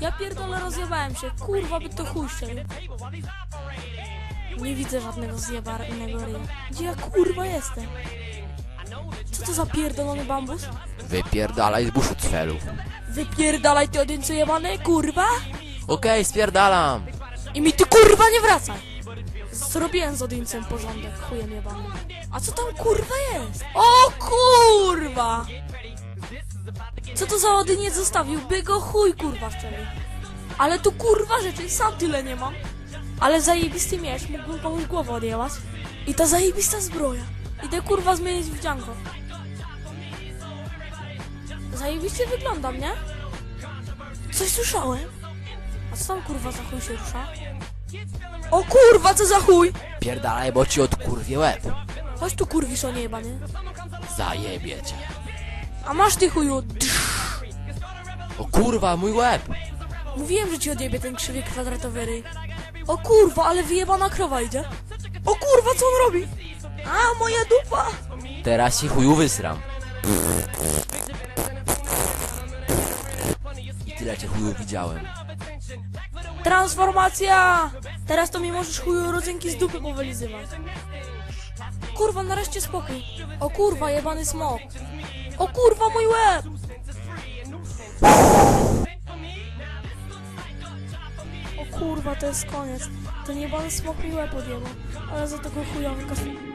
Ja pierdolę rozjebałem się. Kurwa by to chuj szczelił. Nie widzę żadnego zjebanego ryja. Gdzie ja kurwa jestem? Co to za pierdolony bambus? Wypierdalaj z buszu celu. Wypierdalaj ty odjeńcu jebany, kurwa! Okej, spierdalam. I mi ty kurwa nie wracaj! Zrobiłem z odjeńcem porządek, chujem jebany. A co tam kurwa jest? O kurwa! Co to za odyniec zostawił? By go chuj kurwa szczelił. Ale tu kurwa rzeczy, sam tyle nie mam. Ale zajebisty miecz, mógłbym komuś głowę odjęłać. I ta zajebista zbroja. Idę kurwa zmienić w dzianko. Zajebiście wyglądam, nie? Coś słyszałem? A co tam kurwa za chuj się rusza? O kurwa, co za chuj! Pierdalaj, bo ci odkurwie łeb. Chodź tu kurwiszo niejebany. Zajebie cię. A masz ty chuju. O kurwa, mój łeb. Mówiłem, że ci odjebie ten krzywy kwadratowy ryj. O kurwa, ale wyjebana krowa idzie. O kurwa, co on robi? A, moja dupa! Teraz się chuju wysram. I tyle cię chuju widziałem. Transformacja! Teraz to mi możesz chuju rodzynki z dupy powylizywać. Kurwa, nareszcie spokój. O kurwa, jebany smok. O kurwa, mój łeb! O kurwa, to jest koniec. Ten jebany smok mi łeb odjebał. Ale za tego chujowy kosmik.